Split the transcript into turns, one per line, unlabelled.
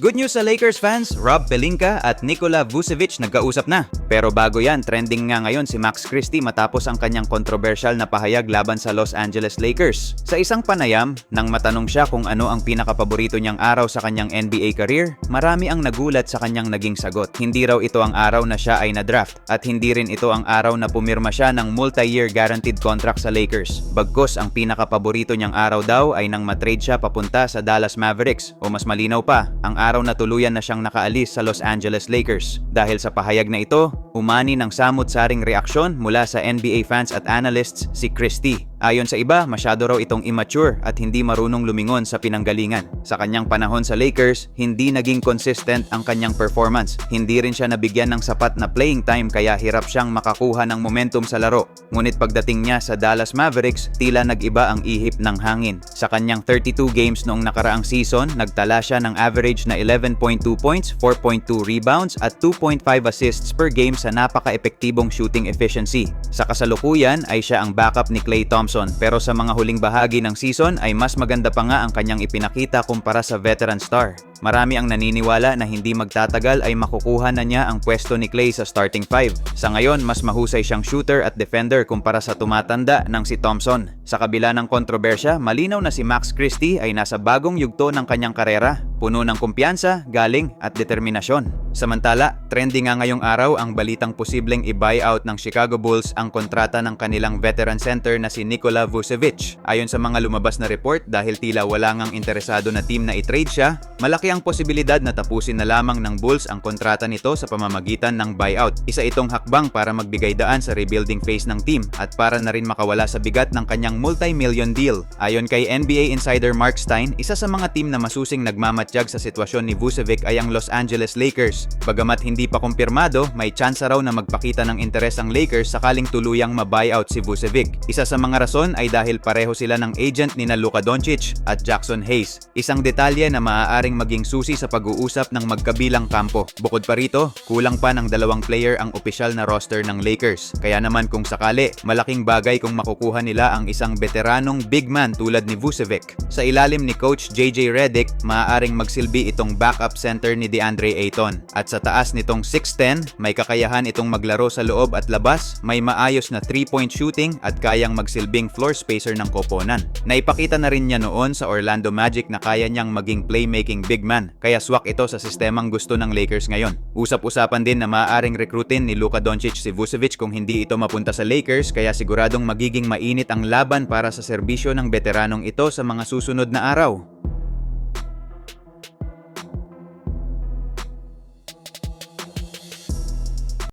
Good news sa Lakers fans, Rob Pelinka at Nikola Vucevic nagkausap na. Pero bago yan, trending nga ngayon si Max Christie matapos ang kanyang kontrobersyal na pahayag laban sa Los Angeles Lakers. Sa isang panayam, nang matanong siya kung ano ang pinakapaborito niyang araw sa kanyang NBA career, marami ang nagulat sa kanyang naging sagot. Hindi raw ito ang araw na siya ay na-draft at hindi rin ito ang araw na pumirma siya ng multi-year guaranteed contract sa Lakers. Bagkos ang pinakapaborito niyang araw daw ay nang matrade siya papunta sa Dallas Mavericks o mas malinaw pa, ang araw na tuluyan na siyang nakaalis sa Los Angeles Lakers. Dahil sa pahayag na ito, umani ng samot-saring reaksyon mula sa NBA fans at analysts si Christie. Ayon sa iba, masyado raw itong immature at hindi marunong lumingon sa pinanggalingan. Sa kanyang panahon sa Lakers, hindi naging consistent ang kanyang performance. Hindi rin siya nabigyan ng sapat na playing time kaya hirap siyang makakuha ng momentum sa laro. Ngunit pagdating niya sa Dallas Mavericks, tila nag-iba ang ihip ng hangin. Sa kanyang 32 games noong nakaraang season, nagtala siya ng average na 11.2 points, 4.2 rebounds at 2.5 assists per game sa napaka-epektibong shooting efficiency. Sa kasalukuyan ay siya ang backup ni Klay Thompson pero sa mga huling bahagi ng season ay mas maganda pa nga ang kanyang ipinakita kumpara sa veteran star. Marami ang naniniwala na hindi magtatagal ay makukuha na niya ang pwesto ni Klay sa starting five. Sa ngayon, mas mahusay siyang shooter at defender kumpara sa tumatanda ng si Thompson. Sa kabila ng kontrobersya, malinaw na si Max Christie ay nasa bagong yugto ng kanyang karera, puno ng kumpiyansa, galing at determinasyon. Samantala, trending nga ngayong araw ang balitang posibleng i-buyout ng Chicago Bulls ang kontrata ng kanilang veteran center na si Nikola Vucevic. Ayon sa mga lumabas na report, dahil tila wala ngang interesado na team na i-trade siya, malaki ang posibilidad na tapusin na lamang ng Bulls ang kontrata nito sa pamamagitan ng buyout. Isa itong hakbang para magbigay daan sa rebuilding phase ng team at para na rin makawala sa bigat ng kanyang multi-million deal. Ayon kay NBA insider Mark Stein, isa sa mga team na masusing nagmamatsyag sa sitwasyon ni Vucevic ay ang Los Angeles Lakers. Bagamat hindi pa kumpirmado, may tsansa raw na magpakita ng interes ang Lakers sakaling tuluyang ma-buyout si Vucevic. Isa sa mga rason ay dahil pareho sila ng agent ni na Luka Doncic at Jackson Hayes. Isang detalye na maaaring maging susi sa pag-uusap ng magkabilang kampo. Bukod pa rito, kulang pa ng dalawang player ang opisyal na roster ng Lakers. Kaya naman kung sakali, malaking bagay kung makukuha nila ang isang veteranong big man tulad ni Vucevic. Sa ilalim ni Coach JJ Redick, maaaring magsilbi itong backup center ni DeAndre Ayton. At sa taas nitong 6'10, may kakayahan itong maglaro sa loob at labas, may maayos na 3-point shooting at kayang magsilbing floor spacer ng koponan. Naipakita na rin niya noon sa Orlando Magic na kaya niyang maging playmaking big man, kaya swak ito sa sistemang gusto ng Lakers ngayon. Usap-usapan din na maaaring rekrutin ni Luka Doncic si Vucevic kung hindi ito mapunta sa Lakers kaya siguradong magiging mainit ang laban para sa serbisyo ng veteranong ito sa mga susunod na araw.